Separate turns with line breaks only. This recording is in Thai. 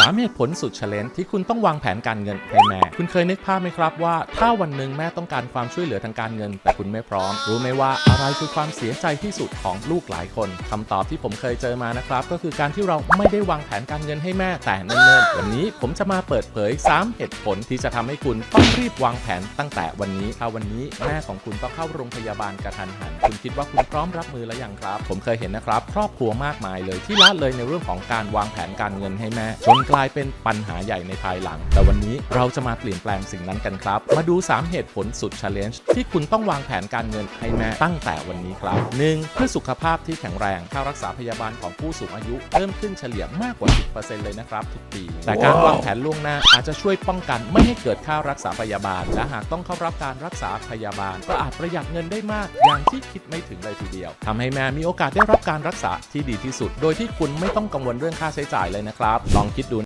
3เหตุผลสุดเฉลนที่คุณต้องวางแผนการเงินให้แม่ คุณเคยนึกภาพไหมครับว่า ถ้าวันหนึ่งแม่ต้องการความช่วยเหลือทางการเงิน แต่คุณไม่พร้อม รู้ไหมว่าอะไรคือความเสียใจที่สุดของลูกหลายคนคำตอบที่ผมเคยเจอมานะครับ ก็คือการที่เราไม่ได้วางแผนการเงินให้แม่แต่เนิ่นๆวันนี้ผมจะมาเปิดเผย 3 เหตุผลที่จะทำให้คุณต้องรีบวางแผนตั้งแต่วันนี้ถ้าวันนี้แม่ของคุณต้องเข้าโรงพยาบาลกระทันหัน คุณคิดว่าคุณพร้อมรับมือแล้วยังครับ ผมเคยเห็นนะครับ ครอบครัวมากมายเลยที่ละเลยในเรื่องของการวางแผนการเงินให้แม่จนกลายเป็นปัญหาใหญ่ในภายหลัง แต่วันนี้เราจะมาเปลี่ยนแปลงสิ่งนั้นกันครับ มาดู 3 เหตุผลสุด challenge ที่คุณต้องวางแผนการเงินให้แม่ตั้งแต่วันนี้ครับ 1. เพื่อสุขภาพที่แข็งแรงค่ารักษาพยาบาลของผู้สูงอายุเพิ่มขึ้นเฉลี่ยมากกว่า 10%เลยนะครับทุกปี แต่การวางแผนล่วงหน้าอาจจะช่วยป้องกันไม่ให้เกิดค่ารักษาพยาบาล และหากต้องเข้ารับการรักษาพยาบาล ก็อาจประหยัดเงินได้มากอย่างที่คิดไม่ถึงเลยทีเดียวทำให้แม่มีโอกาสได้รับการรักษาที่ดีที่สุด โดยที่คุณไม่ต้องกังวลเรื่องค่าใช้จ่ายเลยนะครับ ลองคิดดู